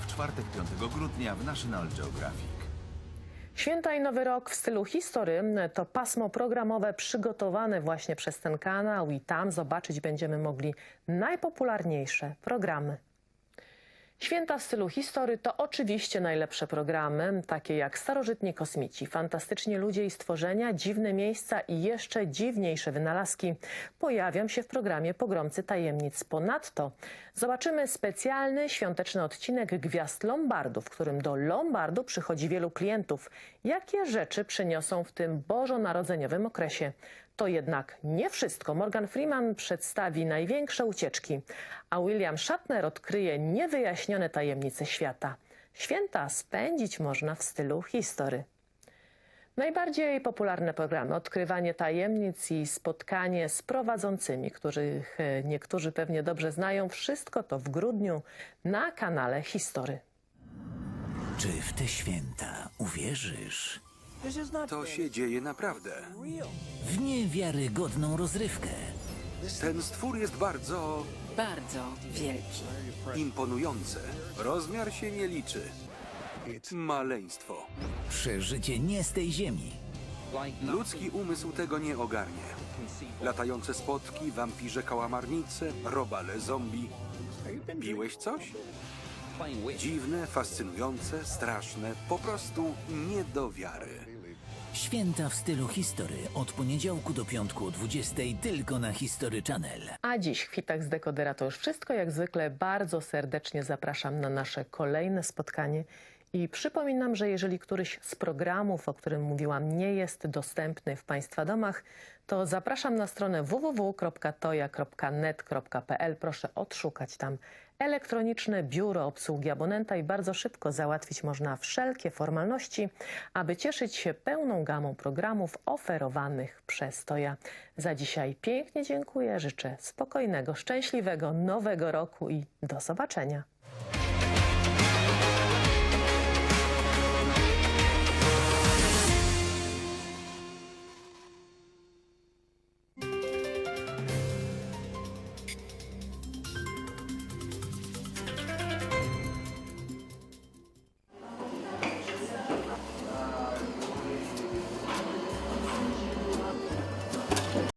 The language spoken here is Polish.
W czwartek 5 grudnia w National Geographic. Święta i Nowy Rok w stylu history to pasmo programowe przygotowane właśnie przez ten kanał i tam zobaczyć będziemy mogli najpopularniejsze programy. Święta w stylu history to oczywiście najlepsze programy, takie jak Starożytni Kosmici, Fantastyczni Ludzie i Stworzenia, Dziwne Miejsca i jeszcze dziwniejsze wynalazki pojawią się w programie Pogromcy Tajemnic. Ponadto zobaczymy specjalny świąteczny odcinek Gwiazd Lombardu, w którym do Lombardu przychodzi wielu klientów. Jakie rzeczy przyniosą w tym bożonarodzeniowym okresie? To jednak nie wszystko. Morgan Freeman przedstawi największe ucieczki, a William Shatner odkryje niewyjaśnione tajemnice świata. Święta spędzić można w stylu history. Najbardziej popularne programy Odkrywanie tajemnic i spotkanie z prowadzącymi, których e, niektórzy pewnie dobrze znają. Wszystko to w grudniu na kanale History. Czy w te święta uwierzysz To się dzieje naprawdę. w niewiarygodną rozrywkę? Ten stwór jest bardzo Bardzo wielki. imponujący. Rozmiar się nie liczy. Maleństwo. Przeżycie nie z tej ziemi. Ludzki umysł tego nie ogarnie. Latające spotki, wampirze kałamarnice, robale zombie. Piłeś coś? Dziwne, fascynujące, straszne, po prostu nie do wiary. Święta w stylu history od poniedziałku do piątku o 20 tylko na History Channel. A dziś w Kwitach z Dekodera to już wszystko. Jak zwykle bardzo serdecznie zapraszam na nasze kolejne spotkanie. I przypominam, że jeżeli któryś z programów, o którym mówiłam, nie jest dostępny w Państwa domach, to zapraszam na stronę www.toja.net.pl. Proszę odszukać tam elektroniczne biuro obsługi abonenta i bardzo szybko załatwić można wszelkie formalności, aby cieszyć się pełną gamą programów oferowanych przez Toja. Za dzisiaj pięknie dziękuję, życzę spokojnego, szczęśliwego nowego roku i do zobaczenia.